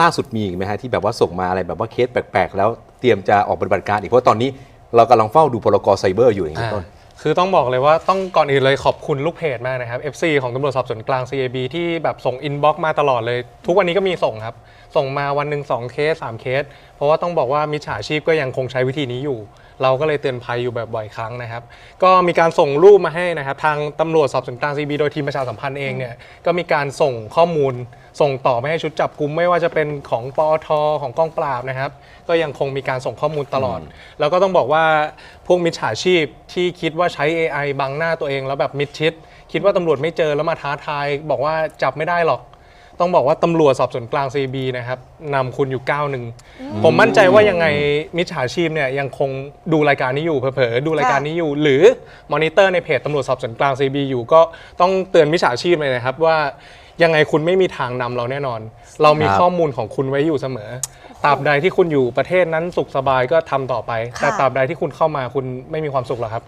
ล่าสุดมีอีกไหมฮะที่แบบว่าส่งมาอะไรแบบว่าเคสแปลกๆ แล้วเตรียมจะออกปฏิบัติการอีกเพราะตอนนี้เรากำลังเฝ้าดูพรกไซเบอร์อยู่อย่างนี้ต้น คือต้องบอกเลยว่าต้องก่อนอื่นเลยขอบคุณลูกเพจมากนะครับ FC ของตำรวจสอบสวนกลาง CAB ที่แบบส่งอินบ็อกซ์มาตลอดเลย ทุกวันนี้ก็มีส่งครับ ส่งมาวันหนึ่ง2เคส3เคส เพราะว่าต้องบอกว่ามิจฉาชีพก็ยังคงใช้วิธีนี้อยู่ เราก็เลยเตือนภัยอยู่แบบบ่อยครั้งนะครับ ก็มีการส่งรูปมาให้นะครับ ทางตำรวจสอบสวนกลาง CAB โดยทีมประชาสัมพันธ์เองเนี่ยก็มีการส่งข้อมูล ส่งต่อไปให้ชุดจับกุมไม่ว่าจะเป็นของปอทของกองปราบนะครับ ก็ยังคงมีการส่งข้อมูลตลอด แล้วก็ต้องบอกว่าพวกมิจฉาชีพที่คิดว่าใช้ AI บังหน้าตัวเองแล้วแบบมิดชิด คิดว่าตำรวจไม่เจอแล้วมาท้าทาย บอกว่าจับไม่ได้หรอก ต้องบอกว่าตำรวจสอบสวนกลาง CB นะครับนำคุณอยู่ก้าวหนึ่งผมมั่นใจว่ายังไงมิจฉาชีพเนี่ยยังคงดูรายการนี้อยู่เผลอๆดูรายการนี้อยู่ หรือมอนิเตอร์ในเพจตำรวจสอบสวนกลาง CB อยู่ก็ต้องเตือนมิจฉาชีพเลยนะครับว่า ยังไงคุณไม่มีทางนำเราแน่นอน เรามีครับข้อมูลของคุณไว้อยู่เสมอตราบใดที่คุณอยู่ประเทศนั้นสุขสบายก็ทำต่อไป แต่ค่ะตราบใดที่คุณเข้ามาคุณไม่มีความสุขหรอกครับ